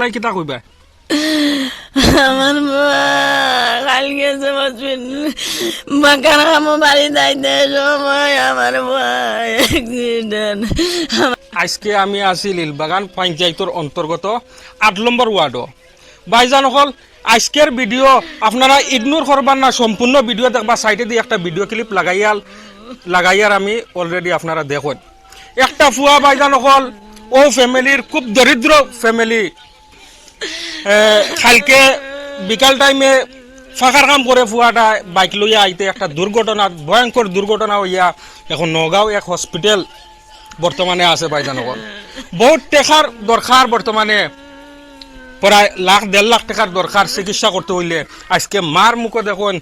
লাই কিতা কইবা আমার কালকে গেছে হসপিটাল বাঁকার বাড়ি যাইতে সময় আমার ভাই অ্যাক্সিডেন্ট আজকে আমি আছি লীলবাগান পঞ্চায়েতর অন্তর্গত আট নম্বর ওয়ার্ডও ভাইজান অকল আজকের ভিডিও আপনারা ইগনোর করবার না সম্পূর্ণ ভিডিও দেখবা সাইডে দিয়ে একটা ভিডিও ক্লিপ লাগাইয়াল লাগাইয়ার আমি অলরেডি আপনারা দেখুন। একটা ফুয়া ভাইজান অকল ও ফ্যামিলির খুব দরিদ্র ফ্যামিলি কালকে বিকাল টাইমে ফাঁকার কাম করে ফুয়াটা বাইক লইয়া আইতে একটা দুর্ঘটনা, ভয়ঙ্কর দুর্ঘটনা হইয়া এখন নগাঁও এক হসপিটাল বর্তমানে আছে বাইজানগর। বহুত টেকার দরকার বর্তমানে, প্রায় লাখ, দেড় লাখ টাকার দরকার চিকিৎসা করতে হইলে। আজকে মার মুখে দেখুন,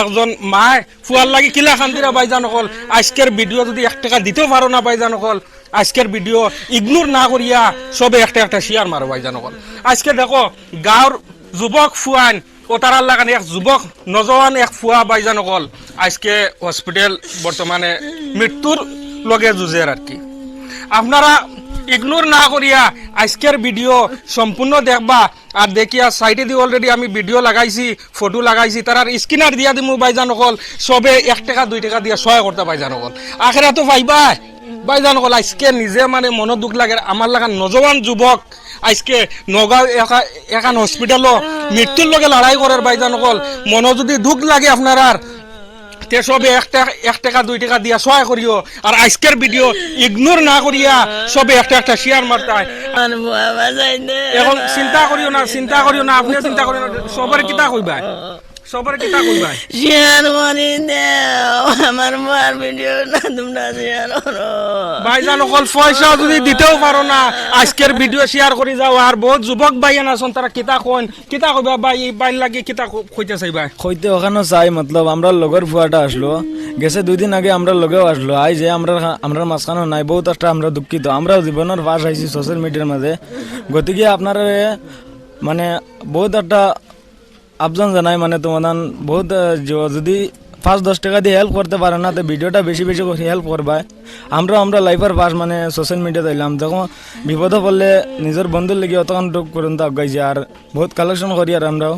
একজন মায় ফুয়ার লাগি কিলা খান্দিরা বাইজান অকল আজকের ভিডিও যদি এক টাকা দিতেও পারো না বাইজান অকল আজকের ভিডিও ইগনোর না করিয়া সবে একটা একটা শেয়ার মারো বাইজান অকল আজকে দেখো গাঁৱৰ যুৱক ফুৱান ও তারার এক যুবক নজওয়ান এক ফুয়া বাইজান অকল আজকে হসপিটাল বর্তমানে মৃত্যুর লগে যুঁজের আর কি। আপনারা ইগনোর না করিয়া আজকের ভিডিও সম্পূর্ণ দেখবা। আর দেখিয়া সাইডে দিয়ে অলরেডি আমি ভিডিও লাগাইছি ফটো লাগাইছি তার স্ক্রিনার দিয়া দিমু বাইজান অকল সবে এক টাকা, দুই টাকা দিয়া সহায় করতে বাইজান অকল আখেরা তো পাইবা বাইজান অকল আজকে নিজে মানে মন দুঃখ লাগে আমার লাগান নজওয়ান যুবক আজকে নগাঁও এখান হসপিটালও মৃত্যুর লগে লড়াই করার বাইজান অকল মন যদি দুঃখ লাগে আপনার আর তে সবে এক টাকা এক টাকা দুই টাকা দিয়া সহায় করিও আর আজকের ভিডিও ইগনোর না করিয়া সবে একটা একটা শেয়ার মারতে আমার বাবা যাইতে এখন চিন্তা করিও না চিন্তা করিও না আপনিও চিন্তা করিও না সবার কিতা কইবা সবার কিতা কইবা শেয়ার করে দেও আমার মার ভিডিও না তোমরা শেয়ার করো। ভাইজান অকল পয়সা যদি দিতেও পারো না আজকের ভিডিও শেয়ার করে যাও আর বহুত যুবক ভাইয়ান আছেন তারা কিতা কইন? কিতা কইবা ভাই এই বাইন লাগে কিতা ক- কইতে চাইবা হইতে ওখানে চাই মতলব আমরা লগর ফুয়াটা আসলো। গেছে দুই দিন আগে আমরা লগেও আসলো। আই যে আমরা আমরা মাঝখানে নাই বহুত একটা আমরা দুঃখিত। আমরা জীবনের পাশ আইছি সোশ্যাল মিডিয়ার মাঝে গতিকে আপনার মানে বহুত একটা আবজান জানাই মানে তোমার বহুত যদি পাঁচ, দশ টাকা দিয়ে হেল্প করতে পারে না, তো ভিডিওটা বেশি বেশি হেল্প করবা আমরা আমরা লাইফের পাস মানে সোশ্যাল মিডিয়াতে এলাম। যখন বিপদে পড়লে নিজের বন্ধুর লেগে অতক্ষণ টুক পর্যন্ত আগাইছি আর বহুত কালেকশন করি আর আমরাও।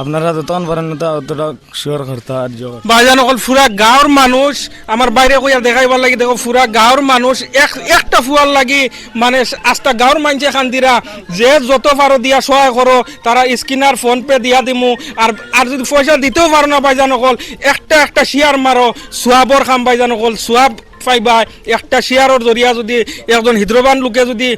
আপনারা যতক্ষণ পারেন অতটা শিওর করতে আর ভাইজান অকল ফুরা গাঁৱৰ মানুষ আমার বাইরে কইয়া দেখাইবার লাগি, দেখো ফুরা গাঁৱৰ মানুষ, এক, একটা ফুয়ার লাগি মানে আস্তা গাঁৱৰ মানুষে খান্দিরা যে যত পারো দিয়া সহায় করো তারা স্কিনার ফোন পে দিয়া দিমু আর আর যদি পয়সা দিতেও পারো না ভাইজান অকল, একটা একটা শেয়ার মারো সোয়াবর খাম ভাইজান অকল সোয়াব পাইবা, একটা শেয়ারের জরিয়া যদি একজন হৃদ্রবান লোকে যদি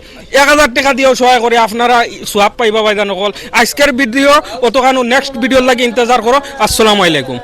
এক হাজার টাকা দিয়েও সহায় করে আপনারা সোহাব পাইবা ভাইজান অকল। আজকের ভিডিও অতখানো। নেক্সট ভিডিওর লাগি ইন্তজার করো আসসালামু আলাইকুম।